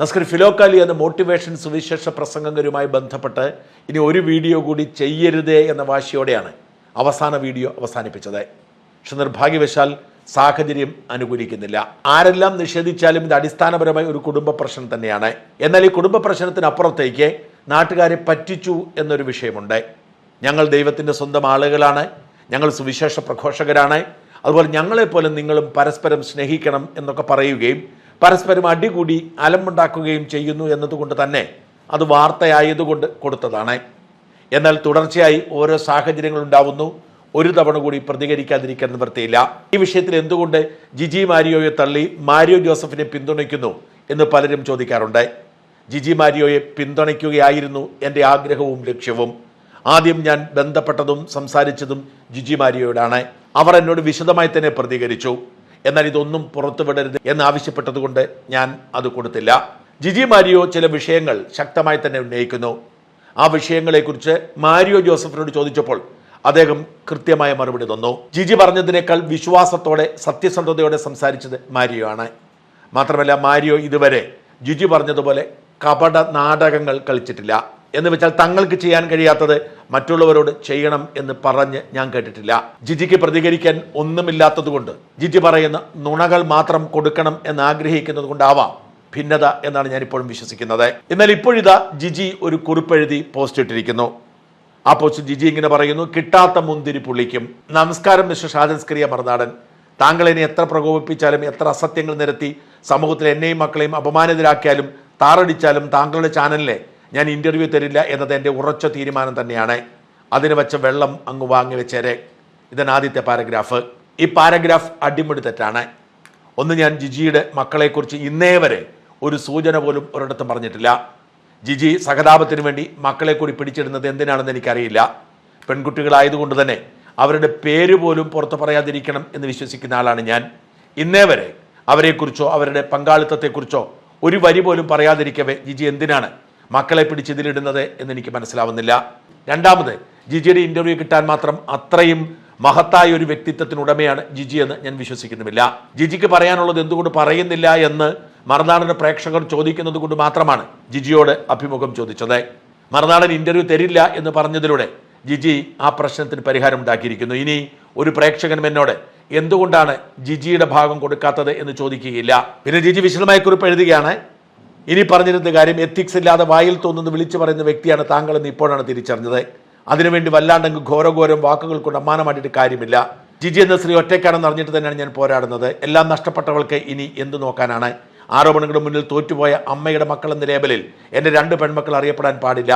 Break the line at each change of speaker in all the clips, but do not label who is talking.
നസ്കർ ഫിലോക്കാലി എന്ന മോട്ടിവേഷൻ സുവിശേഷ പ്രസംഗങ്ങരുമായി ബന്ധപ്പെട്ട് ഇനി ഒരു വീഡിയോ കൂടി ചെയ്യരുതേ എന്ന വാശിയോടെയാണ് അവസാന വീഡിയോ അവസാനിപ്പിച്ചത്. പക്ഷെ നിർഭാഗ്യവശാൽ സാഹചര്യം അനുകൂലിക്കുന്നില്ല. ആരെല്ലാം നിഷേധിച്ചാലും ഇത് അടിസ്ഥാനപരമായി ഒരു കുടുംബ പ്രശ്നം തന്നെയാണ്. എന്നാൽ ഈ കുടുംബ പ്രശ്നത്തിനപ്പുറത്തേക്ക് നാട്ടുകാരെ പറ്റിച്ചു എന്നൊരു വിഷയമുണ്ട്. ഞങ്ങൾ ദൈവത്തിന്റെ സ്വന്തം ആളുകളാണ്. ഞങ്ങൾ സുവിശേഷ പ്രഘോഷകരാണ്. അതുപോലെ ഞങ്ങളെപ്പോലെ നിങ്ങളും പരസ്പരം സ്നേഹിക്കണം എന്നൊക്കെ പറയുകയും പരസ്പരം അടികൂടി അലമ്പുണ്ടാക്കുകയും ചെയ്യുന്നു എന്നതുകൊണ്ട് തന്നെ അത് വാർത്തയായതുകൊണ്ട് കൊടുത്തതാണ്. എന്നാൽ തുടർച്ചയായി ഓരോ സാഹചര്യങ്ങൾ ഉണ്ടാവുന്നു. ഒരു തവണ കൂടി പ്രതികരിക്കാതിരിക്കാൻ നിവൃത്തിയില്ല. ഈ വിഷയത്തിൽ എന്തുകൊണ്ട് ജിജി മാരിയോയെ തള്ളി മാരിയോ ജോസഫിനെ പിന്തുണയ്ക്കുന്നു എന്ന് പലരും ചോദിക്കാറുണ്ട്. ജിജി മാരിയോയെ പിന്തുണയ്ക്കുകയായിരുന്നു എന്റെ ആഗ്രഹവും ലക്ഷ്യവും. ആദ്യം ഞാൻ ബന്ധപ്പെട്ടതും സംസാരിച്ചതും ജിജി മാരിയോയോടാണ് അവർ എന്നോട് വിശദമായി തന്നെ പ്രതികരിച്ചു. എന്നാൽ ഇതൊന്നും പുറത്തുവിടരുത് എന്ന് ആവശ്യപ്പെട്ടതുകൊണ്ട് ഞാൻ അത് കൊടുത്തില്ല. ജിജി മാരിയോ ചില വിഷയങ്ങൾ ശക്തമായി തന്നെ ഉന്നയിക്കുന്നു. ആ വിഷയങ്ങളെക്കുറിച്ച് മാരിയോ ജോസഫിനോട് ചോദിച്ചപ്പോൾ അദ്ദേഹം കൃത്യമായ മറുപടി തന്നു. ജിജി പറഞ്ഞതിനേക്കാൾ വിശ്വാസത്തോടെ സത്യസന്ധതയോടെ സംസാരിച്ചത് മാരിയോ ആണ് മാത്രമല്ല മാരിയോ ഇതുവരെ ജിജി പറഞ്ഞതുപോലെ കപട നാടകങ്ങൾ കളിച്ചിട്ടില്ല. എന്ന് വെച്ചാൽ തങ്ങൾക്ക് ചെയ്യാൻ കഴിയാത്തത് മറ്റുള്ളവരോട് ചെയ്യണം എന്ന് പറഞ്ഞ് ഞാൻ കേട്ടിട്ടില്ല. ജിജിക്ക് പ്രതികരിക്കാൻ ഒന്നുമില്ലാത്തതുകൊണ്ട് ജിജി പറയുന്ന നുണകൾ മാത്രം കൊടുക്കണം എന്ന് ആഗ്രഹിക്കുന്നത് കൊണ്ടാവാം ഭിന്നത എന്നാണ് ഞാൻ ഇപ്പോഴും വിശ്വസിക്കുന്നത്. എന്നാൽ ഇപ്പോഴിതാ ജിജി ഒരു കുറിപ്പെഴുതി പോസ്റ്റ് ഇട്ടിരിക്കുന്നു. ആ പോസ്റ്റ് ജിജി ഇങ്ങനെ പറയുന്നു കിട്ടാത്ത മുന്തിരി പുള്ളിക്കും നമസ്കാരം മിസ്റ്റർ ഷാജൻസ്ക്രിയ മറുനാടൻ. താങ്കൾ എന്നെ എത്ര പ്രകോപിപ്പിച്ചാലും എത്ര അസത്യങ്ങൾ നിരത്തി സമൂഹത്തിൽ എന്നെയും മക്കളെയും അപമാനിതരാക്കിയാലും താറടിച്ചാലും താങ്കളുടെ ചാനലിനെ ഞാൻ ഇന്റർവ്യൂ തരില്ല എന്നത് എന്റെ ഉറച്ച തീരുമാനം തന്നെയാണ്. അതിന് വെച്ച വെള്ളം അങ്ങ് വാങ്ങി വെച്ചേരെ. ഇതാണ് ആദ്യത്തെ പാരഗ്രാഫ് ഈ പാരഗ്രാഫ് അടിമുടി തെറ്റാണ്. ഒന്ന് ഞാൻ ജിജിയുടെ മക്കളെക്കുറിച്ച് ഇന്നേ വരെ ഒരു സൂചന പോലും ഒരിടത്തും പറഞ്ഞിട്ടില്ല. ജിജി സഹതാപത്തിന് വേണ്ടി മക്കളെ കൂടി പിടിച്ചിടുന്നത് എന്തിനാണെന്ന് എനിക്കറിയില്ല. പെൺകുട്ടികളായതുകൊണ്ട് തന്നെ അവരുടെ പേര് പോലും പുറത്തു പറയാതിരിക്കണം എന്ന് വിശ്വസിക്കുന്ന ആളാണ് ഞാൻ. ഇന്നേ വരെ അവരെക്കുറിച്ചോ അവരുടെ പങ്കാളിത്തത്തെക്കുറിച്ചോ ഒരു വരി പോലും പറയാതിരിക്കവേ ജിജി എന്തിനാണ്? മക്കളെ പിടിച്ചിതിലിടുന്നത് എന്ന് എനിക്ക് മനസ്സിലാവുന്നില്ല. രണ്ടാമത് ജിജിയുടെ ഇന്റർവ്യൂ കിട്ടാൻ മാത്രം അത്രയും മഹത്തായ ഒരു വ്യക്തിത്വത്തിനുടമയാണ് ജിജി എന്ന് ഞാൻ വിശ്വസിക്കുന്നുമില്ല. ജിജിക്ക് പറയാനുള്ളത് എന്തുകൊണ്ട് പറയുന്നില്ല എന്ന് മറുനാടന്റെ പ്രേക്ഷകർ ചോദിക്കുന്നത് കൊണ്ട് മാത്രമാണ് ജിജിയോട് അഭിമുഖം ചോദിച്ചത്. മറുനാടൻ ഇന്റർവ്യൂ തരില്ല എന്ന് പറഞ്ഞതിലൂടെ ജിജി ആ പ്രശ്നത്തിന് പരിഹാരം ഉണ്ടാക്കിയിരിക്കുന്നു. ഇനി ഒരു പ്രേക്ഷകനും എന്നോട് എന്തുകൊണ്ടാണ് ജിജിയുടെ ഭാഗം കൊടുക്കാത്തത് എന്ന് ചോദിക്കുകയില്ല. പിന്നെ ജിജി വിശദമായ കുറിപ്പ് എഴുതുകയാണ്. ഇനി പറഞ്ഞിരുന്ന കാര്യം എത്തിക്സ് ഇല്ലാതെ വായിൽ തോന്നുന്നു വിളിച്ചു പറയുന്ന വ്യക്തിയാണ് താങ്കൾ എന്ന് ഇപ്പോഴാണ് തിരിച്ചറിഞ്ഞത്. അതിനുവേണ്ടി വല്ലാണ്ടെങ്കിൽ ഘോരഘോരം വാക്കുകൾ കൊണ്ട് അമ്മാനമായിട്ട് കാര്യമില്ല. ജിജി എന്ന സ്ത്രീ ഒറ്റയ്ക്കാണെന്ന് അറിഞ്ഞിട്ട് തന്നെയാണ് ഞാൻ പോരാടുന്നത്. എല്ലാം നഷ്ടപ്പെട്ടവൾക്ക് ഇനി എന്തു നോക്കാനാണ്? ആരോപണങ്ങളുടെ മുന്നിൽ തോറ്റുപോയ അമ്മയുടെ മക്കൾ എന്ന ലേബലിൽ എന്റെ രണ്ട് പെൺമക്കൾ അറിയപ്പെടാൻ പാടില്ല.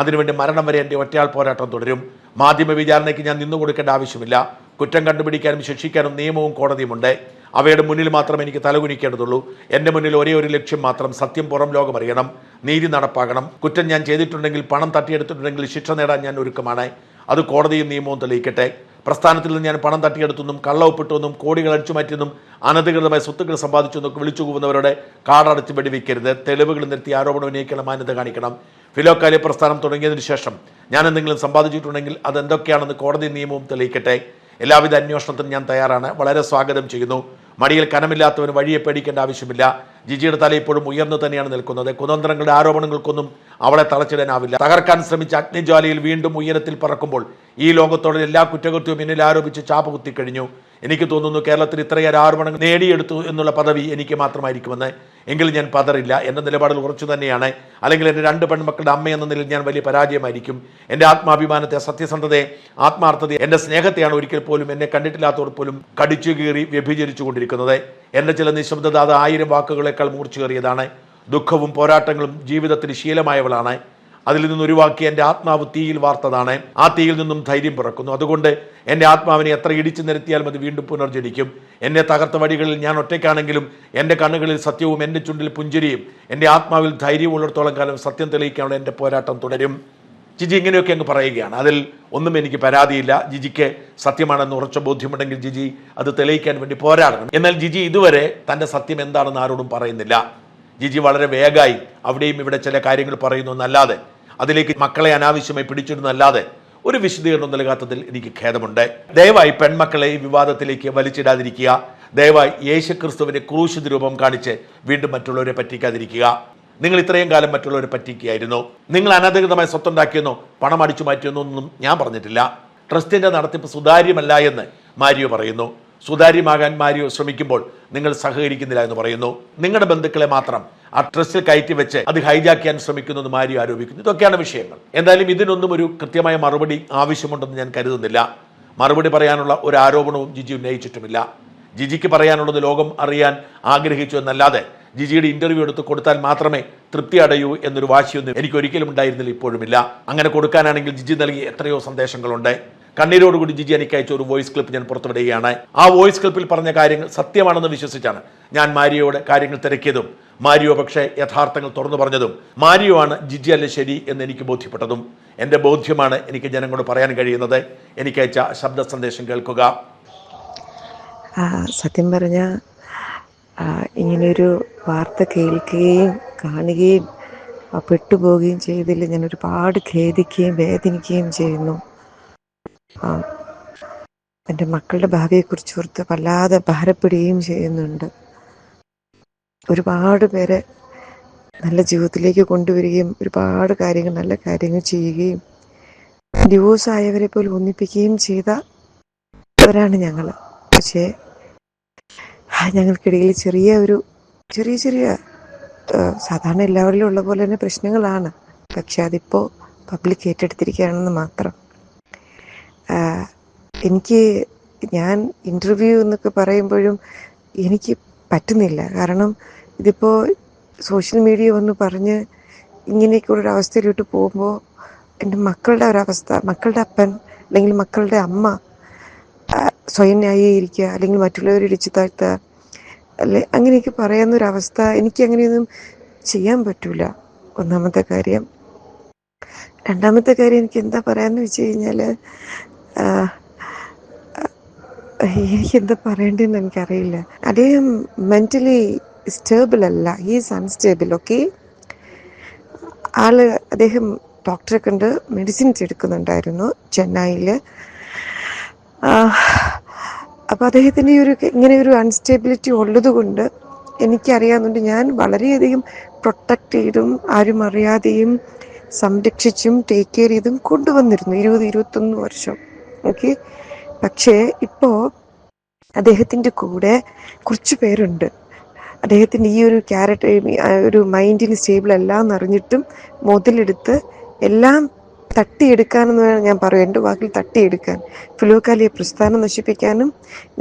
അതിനുവേണ്ടി മരണം വരെ എന്റെ ഒറ്റയാൾ പോരാട്ടം തുടരും. മാധ്യമ വിചാരണയ്ക്ക് ഞാൻ നിന്നു കൊടുക്കേണ്ട ആവശ്യമില്ല. കുറ്റം കണ്ടുപിടിക്കാനും ശിക്ഷിക്കാനും നിയമവും കോടതിയുമുണ്ട്. അവയുടെ മുന്നിൽ മാത്രം എനിക്ക് തലകുനിക്കേണ്ടതുള്ളൂ. എന്റെ മുന്നിൽ ഒരേ ഒരു ലക്ഷ്യം മാത്രം സത്യം പുറം ലോകം അറിയണം. നീതി നടപ്പാക്കണം കുറ്റം ഞാൻ ചെയ്തിട്ടുണ്ടെങ്കിൽ പണം തട്ടിയെടുത്തിട്ടുണ്ടെങ്കിൽ ശിക്ഷ നേടാൻ ഞാൻ ഒരുക്കമാണ്. അത് കോടതിയും നിയമവും തെളിയിക്കട്ടെ. പ്രസ്ഥാനത്തിൽ നിന്ന് ഞാൻ പണം തട്ടിയെടുത്തെന്നും കള്ള ഒപ്പിട്ടെന്നും കോടികൾ അടിച്ചു മാറ്റിയെന്നും അനധികൃതമായ സ്വത്തുക്കൾ സമ്പാദിച്ചെന്നൊക്കെ വിളിച്ചു പോകുന്നവരുടെ കാടടച്ച് വെടിവെക്കരുത്. തെളിവുകൾ നിർത്തി ആരോപണം ഉന്നയിക്കണം മാന്യത കാണിക്കണം. ഫിലോക്കാലി പ്രസ്ഥാനം തുടങ്ങിയതിനു ശേഷം ഞാൻ എന്തെങ്കിലും സമ്പാദിച്ചിട്ടുണ്ടെങ്കിൽ അത് എന്തൊക്കെയാണെന്ന് കോടതി നിയമവും തെളിയിക്കട്ടെ. എല്ലാവിധ അന്വേഷണത്തിനും ഞാൻ തയ്യാറാണ്. വളരെ സ്വാഗതം ചെയ്യുന്നു. മടിയിൽ കനമില്ലാത്തവന് വഴിയെ പേടിക്കേണ്ട ആവശ്യമില്ല. ജിജിയുടെ തല ഇപ്പോഴും ഉയർന്നു തന്നെയാണ് നിൽക്കുന്നത്. കുതന്ത്രങ്ങളുടെ ആരോപണങ്ങൾക്കൊന്നും അവളെ തളച്ചിടാനാവില്ല. തകർക്കാൻ ശ്രമിച്ച അഗ്നിജ്വാലയിൽ വീണ്ടും ഉയരത്തിൽ പറക്കുമ്പോൾ ഈ ലോകത്തോടെ എല്ലാ കുറ്റകൃത്യവും എന്നിൽ ആരോപിച്ച് ചാപ്പ് കുത്തിക്കഴിഞ്ഞു എനിക്ക് തോന്നുന്നു കേരളത്തിൽ ഇത്രയേറെ ആരോപണങ്ങൾ നേടിയെടുത്തു എന്നുള്ള പദവി എനിക്ക് മാത്രമായിരിക്കുമെന്ന്. എങ്കിൽ ഞാൻ പതറില്ല. എന്റെ നിലപാടിൽ ഉറച്ചു തന്നെയാണ്. അല്ലെങ്കിൽ എന്റെ രണ്ട് പെൺമക്കളുടെ അമ്മ എന്ന നിലയിൽ ഞാൻ വലിയ പരാജയമായിരിക്കും. എന്റെ ആത്മാഭിമാനത്തെ സത്യസന്ധതയെ ആത്മാർത്ഥതയെ എന്റെ സ്നേഹത്തെയാണ് ഒരിക്കൽ പോലും എന്നെ കണ്ടിട്ടില്ലാത്തവർ പോലും കടിച്ചു കീറി വ്യഭിചരിച്ചു കൊണ്ടിരിക്കുന്നത്. എന്റെ ചില നിശബ്ദത അത് ആയിരം വാക്കുകളേക്കാൾ മൂർച്ചയേറിയതാണ്. ദുഃഖവും പോരാട്ടങ്ങളും ജീവിതത്തിന് ശീലമായവളാണ്. അതിൽ നിന്ന് ഒഴിവാക്കി എന്റെ ആത്മാവ് തീയിൽ വാർത്തതാണ്. ആ തീയിൽ നിന്നും ധൈര്യം പിറക്കുന്നു. അതുകൊണ്ട് എന്റെ ആത്മാവിനെ എത്ര ഇടിച്ചു നിരത്തിയാൽ മതി വീണ്ടും പുനർജനിക്കും എന്നെ തകർത്ത വഴികളിൽ ഞാൻ ഒറ്റയ്ക്കാണെങ്കിലും എന്റെ കണ്ണുകളിൽ സത്യവും എന്റെ ചുണ്ടിൽ പുഞ്ചിരിയും. എന്റെ ആത്മാവിൽ ധൈര്യം ഉള്ളിടത്തോളം കാലം സത്യം തെളിയിക്കാനുള്ള എന്റെ പോരാട്ടം തുടരും. ജിജി ഇങ്ങനെയൊക്കെ അങ്ങ് പറയുകയാണ്. അതിൽ ഒന്നും എനിക്ക് പരാതിയില്ല. ജിജിക്ക് സത്യമാണെന്ന് ഉറച്ച ബോധ്യമുണ്ടെങ്കിൽ ജിജി അത് തെളിയിക്കാൻ വേണ്ടി പോരാടണം. എന്നാൽ ജിജി ഇതുവരെ തന്റെ സത്യം എന്താണെന്ന് ആരോടും പറയുന്നില്ല. ജിജി വളരെ വേഗമായി അവിടെയും ഇവിടെ ചില കാര്യങ്ങൾ പറയുന്നു എന്നല്ലാതെ അതിലേക്ക് മക്കളെ അനാവശ്യമായി പിടിച്ചിടുന്നല്ലാതെ ഒരു വിശദീകരണം നൽകാത്തതിൽ എനിക്ക് ഖേദമുണ്ട്. ദയവായി പെൺമക്കളെ ഈ വിവാദത്തിലേക്ക് വലിച്ചിടാതിരിക്കുക. ദയവായി യേശുക്രിസ്തുവിന്റെ ക്രൂശിത രൂപം കാണിച്ച് വീണ്ടും മറ്റുള്ളവരെ പറ്റിക്കാതിരിക്കുക. നിങ്ങൾ ഇത്രയും കാലം മറ്റുള്ളവരെ പറ്റിക്കുകയായിരുന്നു. നിങ്ങൾ അനധികൃതമായി സ്വത്തുണ്ടാക്കിയെന്നോ പണം അടിച്ചു മാറ്റിയെന്നോ ഒന്നും ഞാൻ പറഞ്ഞിട്ടില്ല. ട്രസ്റ്റിന്റെ നടത്തിപ്പ് സുതാര്യമല്ല എന്ന് മാരിയോ പറയുന്നു. സുതാര്യമാകാൻ ശ്രമിക്കുമ്പോൾ നിങ്ങൾ സഹകരിക്കുന്നില്ല എന്ന് പറയുന്നു. നിങ്ങളുടെ ബന്ധുക്കളെ മാത്രം ആ ട്രസ്റ്റിൽ കയറ്റി വെച്ച് അത് ഹൈജാക്ക് ചെയ്യാൻ ശ്രമിക്കുന്നു എന്ന് മാരിയോ ആരോപിക്കുന്നു. ഇതൊക്കെയാണ് വിഷയങ്ങൾ. എന്തായാലും ഇതിനൊന്നും ഒരു കൃത്യമായ മറുപടി ആവശ്യമുണ്ടെന്ന് ഞാൻ കരുതുന്നില്ല. മറുപടി പറയാനുള്ള ഒരു ആരോപണവും ജിജി ഉന്നയിച്ചിട്ടുമില്ല. ജിജിക്ക് പറയാനുള്ളത് ലോകം അറിയാൻ ആഗ്രഹിച്ചു എന്നല്ലാതെ ജിജിയുടെ ഇന്റർവ്യൂ എടുത്ത് കൊടുത്താൽ മാത്രമേ തൃപ്തി അടയൂ എന്നൊരു വാശിയൊന്നും എനിക്ക് ഒരിക്കലും ഉണ്ടായിരുന്നില്ല ഇപ്പോഴുമില്ല. അങ്ങനെ കൊടുക്കാനാണെങ്കിൽ ജിജി നൽകിയ എത്രയോ സന്ദേശങ്ങളുണ്ട്. കണ്ണീരോടുകൂടി ജിജി എനിക്ക് അയച്ച ഒരു വോയിസ് ക്ലിപ്പ് ഞാൻ പുറത്തുവിടുകയാണ്. ആ വോയിസ് ക്ലിപ്പിൽ പറഞ്ഞ കാര്യങ്ങൾ സത്യമാണെന്ന് വിശ്വസിച്ചാണ് ഞാൻ മാരിയോയുടെ കാര്യങ്ങൾ തിരക്കിയതും. മാരിയോ പക്ഷേ യഥാർത്ഥങ്ങൾ തുറന്നു പറഞ്ഞതും. മാരിയോ ആണ് ജിജി അല്ല ശരി എന്ന് എനിക്ക് ബോധ്യപ്പെട്ടതും. എന്റെ ബോധ്യമാണ് എനിക്ക് ജനങ്ങളോട് പറയാൻ കഴിയുന്നത്. എനിക്ക് അയച്ച ശബ്ദ സന്ദേശം കേൾക്കുക.
സത്യം പറഞ്ഞ ഇങ്ങനെയൊരു വാർത്ത കേൾക്കുകയും കാണുകയും പെട്ടുപോവുകയും ചെയ്തതിൽ ഞാൻ ഒരുപാട് ഖേദിക്കുകയും വേദനിക്കുകയും ചെയ്യുന്നു. എന്റെ മക്കളുടെ ഭാവിയെക്കുറിച്ച് ഓർത്ത് വല്ലാതെ ഭാരപ്പെടുകയും ചെയ്യുന്നുണ്ട്. ഒരുപാട് പേരെ നല്ല ജീവിതത്തിലേക്ക് കൊണ്ടുവരികയും ഒരുപാട് കാര്യങ്ങൾ നല്ല കാര്യങ്ങൾ ചെയ്യുകയും ഡിവോഴ്സ് ആയവരെ പോലും ഒന്നിപ്പിക്കുകയും ചെയ്തവരാണ് ഞങ്ങൾ പക്ഷേ ഞങ്ങൾക്കിടയിൽ ചെറിയ ഒരു ചെറിയ ചെറിയ സാധാരണ എല്ലാവരിലും ഉള്ള പോലെ തന്നെ പ്രശ്നങ്ങളാണ്. പക്ഷെ അതിപ്പോൾ പബ്ലിക് ഏറ്റെടുത്തിരിക്കുകയാണെന്ന് മാത്രം. എനിക്ക് ഞാൻ ഇന്റർവ്യൂ എന്നൊക്കെ പറയുമ്പോഴും എനിക്ക് പറ്റുന്നില്ല. കാരണം ഇതിപ്പോൾ സോഷ്യൽ മീഡിയ വന്ന് പറഞ്ഞ് ഇങ്ങനെയൊക്കെ ഒരു അവസ്ഥയിലോട്ട് പോകുമ്പോൾ എന്റെ മക്കളുടെ ഒരവസ്ഥ മക്കളുടെ അപ്പൻ അല്ലെങ്കിൽ മക്കളുടെ അമ്മ സ്വയം ന്യായീകരിക്കുക അല്ലെങ്കിൽ മറ്റുള്ളവരെ ഇടിച്ചു താഴ്ത്തുക അല്ലെ അങ്ങനെയൊക്കെ പറയാവുന്നൊരവസ്ഥ എനിക്ക് അങ്ങനെയൊന്നും ചെയ്യാൻ പറ്റൂല. ഒന്നാമത്തെ കാര്യം. രണ്ടാമത്തെ കാര്യം എനിക്ക് എന്താ പറയാന്ന് വെച്ച് കഴിഞ്ഞാൽ എനിക്ക് എന്താ പറയേണ്ടതെന്ന് എനിക്കറിയില്ല. അദ്ദേഹം മെന്റലി സ്റ്റേബിൾ അല്ല. ഹീസ് അൺസ്റ്റേബിൾ ഓക്കെ ആൾ അദ്ദേഹം ഡോക്ടറെ കണ്ട് മെഡിസിൻസ് എടുക്കുന്നുണ്ടായിരുന്നു ചെന്നൈയിൽ അപ്പോൾ അദ്ദേഹത്തിന് ഈ ഒരു ഇങ്ങനെ ഒരു അൺസ്റ്റേബിലിറ്റി ഉള്ളതുകൊണ്ട് എനിക്കറിയാവുന്നുണ്ട് ഞാൻ വളരെയധികം പ്രൊട്ടക്റ്റ് ചെയ്തും ആരും അറിയാതെയും സംരക്ഷിച്ചും ടേക്ക് കെയർ ചെയ്തും കൊണ്ടുവന്നിരുന്നു. ഇരുപത് ഇരുപത്തൊന്ന് വർഷം. ഓക്കെ? പക്ഷേ ഇപ്പോൾ അദ്ദേഹത്തിന്റെ കൂടെ കുറച്ച് പേരുണ്ട്. അദ്ദേഹത്തിന്റെ ഈ ഒരു ക്യാരക്ടർ ഒരു മൈൻഡിന് സ്റ്റേബിൾ അല്ല എന്നറിഞ്ഞിട്ടും മുതലെടുത്ത് എല്ലാം തട്ടിയെടുക്കാനെന്ന് വേണം ഞാൻ പറയും എന്റെ വാക്കിൽ തട്ടിയെടുക്കാൻ. ഫിലോക്കാലിയെ പ്രസ്ഥാനം നശിപ്പിക്കാനും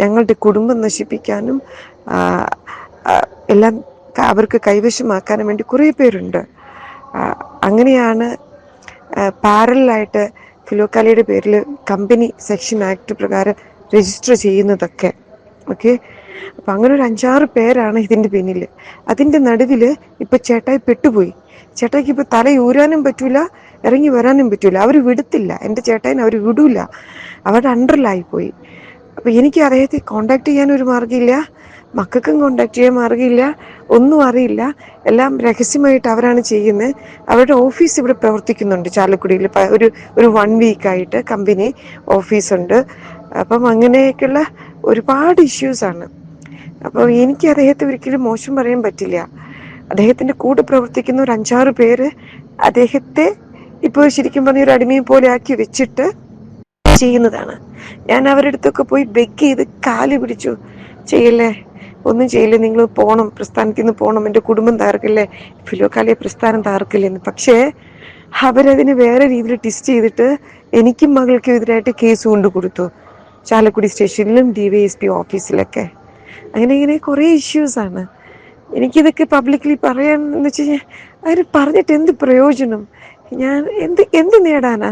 ഞങ്ങളുടെ കുടുംബം നശിപ്പിക്കാനും എല്ലാം അവർക്ക് കൈവശമാക്കാനും വേണ്ടി കുറേ പേരുണ്ട്. അങ്ങനെയാണ് പാരലായിട്ട് ഫിലോക്കാലിയുടെ പേരിൽ കമ്പനി സെക്ഷൻ ആക്ട് പ്രകാരം രജിസ്റ്റർ ചെയ്യുന്നതൊക്കെ. ഓക്കെ? അപ്പം അങ്ങനെ ഒരു അഞ്ചാറ് പേരാണ് ഇതിന്റെ പിന്നിൽ അതിന്റെ നടുവിൽ ഇപ്പം ചേട്ടായി പെട്ടുപോയി. ചേട്ടായിക്ക് ഇപ്പം തലയൂരാനും പറ്റൂല ഇറങ്ങി വരാനും പറ്റൂല. അവർ വിടത്തില്ല. എന്റെ ചേട്ടായിനെ അവർ വിടൂല. അവരുടെ അണ്ടറിലായിപ്പോയി അപ്പം എനിക്ക് അദ്ദേഹത്തെ കോണ്ടാക്ട് ചെയ്യാൻ ഒരു മാർഗമില്ല. മക്കൾക്കും കോണ്ടാക്ട് ചെയ്യാൻ മാർഗമില്ല. ഒന്നും അറിയില്ല. എല്ലാം രഹസ്യമായിട്ട് അവരാണ് ചെയ്യുന്നത്. അവരുടെ ഓഫീസ് ഇവിടെ പ്രവർത്തിക്കുന്നുണ്ട് ചാലക്കുടിയിൽ. ഒരു ഒരു വൺ വീക്കായിട്ട് കമ്പനി ഓഫീസുണ്ട്. അപ്പം അങ്ങനെയൊക്കെയുള്ള ഒരുപാട് ഇഷ്യൂസാണ് അപ്പോൾ എനിക്ക് അദ്ദേഹത്തെ ഒരിക്കലും മോശം പറയാൻ പറ്റില്ല. അദ്ദേഹത്തിന്റെ കൂടെ പ്രവർത്തിക്കുന്ന ഒരു അഞ്ചാറ് പേര് അദ്ദേഹത്തെ ഇപ്പോൾ ശരിക്കും പറഞ്ഞ ഒരു അടിമയെ പോലെ ആക്കി വെച്ചിട്ട് ചെയ്യുന്നതാണ്. ഞാൻ അവരുടെ അടുത്തൊക്കെ പോയി ബെഗ് ചെയ്ത് കാൽ പിടിച്ചു. ചെയ്യല്ലേ? ഒന്നും ചെയ്യില്ല? നിങ്ങൾ പോണം. പ്രസ്ഥാനത്തിൽ നിന്ന് പോണം. എന്റെ കുടുംബം താർക്കില്ലേ ഫിലോക്കാലിയ പ്രസ്ഥാനം താർക്കില്ലെന്ന് പക്ഷേ അവരതിനെ വേറെ രീതിയിൽ ടിസ്റ്റ് ചെയ്തിട്ട് എനിക്കും മകൾക്കും എതിരായിട്ട് കേസ് കൊണ്ട് കൊടുത്തു. ചാലക്കുടി സ്റ്റേഷനിലും ഡി വൈ എസ് പി ഓഫീസിലൊക്കെ. അങ്ങനെ ഇങ്ങനെ കുറേ ഇഷ്യൂസാണ് എനിക്കിതൊക്കെ പബ്ലിക്കലി പറയാൻ എന്ന് വെച്ച് കഴിഞ്ഞാൽ അവർ പറഞ്ഞിട്ട് എന്ത് പ്രയോജനം? ഞാൻ എന്ത് എന്ത് നേടാനാ?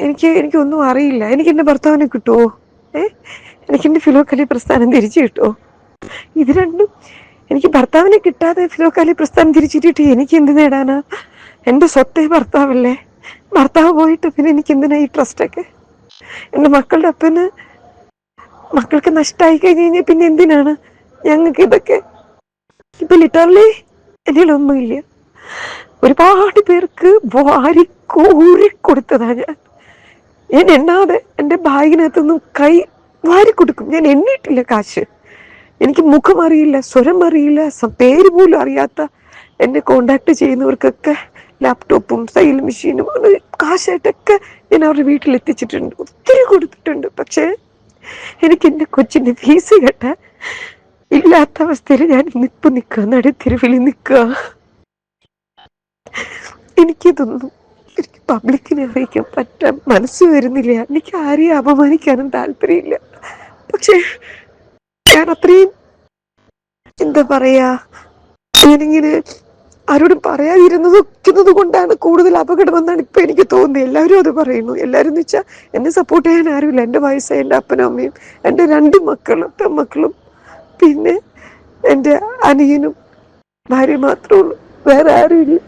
എനിക്ക് എനിക്കൊന്നും അറിയില്ല. എനിക്ക് എന്റെ ഭർത്താവിനെ കിട്ടുമോ ഏ? എനിക്ക് എന്റെ ഫിലോക്കാലി പ്രസ്ഥാനം തിരിച്ചു കിട്ടുമോ ഇത് രണ്ടും എനിക്ക് ഭർത്താവിനെ കിട്ടാതെ ഫിലോക്കാലി പ്രസ്ഥാനം തിരിച്ചിട്ടിട്ട് എനിക്ക് എന്ത് നേടാനാ? എന്റെ സ്വത്തേ ഭർത്താവല്ലേ? ഭർത്താവ് പോയിട്ട് പിന്നെ എനിക്ക് എന്തിനാ ഈ ട്രസ്റ്റൊക്കെ? എന്റെ മക്കളുടെ അപ്പന് മക്കൾക്ക് നഷ്ടമായി കഴിഞ്ഞ് കഴിഞ്ഞാൽ പിന്നെ എന്തിനാണ് ഞങ്ങൾക്ക് ഇതൊക്കെ? ഇപ്പൊ ലിറ്ററലി എന്റെ ഒന്നുമില്ല ഒരുപാട് പേർക്ക് വാരി കോരി കൊടുത്തതാ ഞാൻ. ഞാൻ എണ്ണാതെ എന്റെ ബാഗിനകത്തുനിന്നും കൈ വാരി കൊടുക്കും ഞാൻ എണ്ണിയിട്ടില്ല കാശ്. എനിക്ക് മുഖം അറിയില്ല സ്വരം അറിയില്ല പേര് പോലും അറിയാത്ത എന്നെ കോണ്ടാക്ട് ചെയ്യുന്നവർക്കൊക്കെ ലാപ്ടോപ്പും തയ്യൽ മെഷീനും അങ്ങനെ കാശായിട്ടൊക്കെ ഞാൻ അവരുടെ വീട്ടിൽ എത്തിച്ചിട്ടുണ്ട് ഒത്തിരി കൊടുത്തിട്ടുണ്ട്. പക്ഷേ എനിക്ക് എന്റെ കൊച്ചിന്റെ ഫീസ് കേട്ട ഇല്ലാത്ത അവസ്ഥയിൽ ഞാൻ നിപ്പ് നിൽക്കുക നടുത്തെരുവിൽ നിൽക്കുക. എനിക്കിതൊന്നും എനിക്ക് പബ്ലിക്കിനെ അറിയിക്കാൻ പറ്റാൻ മനസ്സ് വരുന്നില്ല. എനിക്ക് ആരെയും അപമാനിക്കാനും താല്പര്യമില്ല. പക്ഷേ ഞാൻ അത്രയും എന്താ പറയാ ഞാനിങ്ങനെ ആരോടും പറയാതിരുന്നത് കൊണ്ടാണ് കൂടുതൽ അപകടമെന്നാണ് ഇപ്പൊ എനിക്ക് തോന്നുന്നത്. എല്ലാവരും അത് പറയുന്നു. എല്ലാവരും എന്ന് വെച്ചാൽ എന്നെ സപ്പോർട്ട് ചെയ്യാൻ ആരുമില്ല. എന്റെ വയസ്സായ എന്റെ അപ്പനും അമ്മയും എന്റെ രണ്ട് മക്കളും പെൺമക്കളും പിന്നെ എന്റെ അനിയനും ഭാര്യ മാത്രമേ ഉള്ളൂ. വേറെ ആരുമില്ല.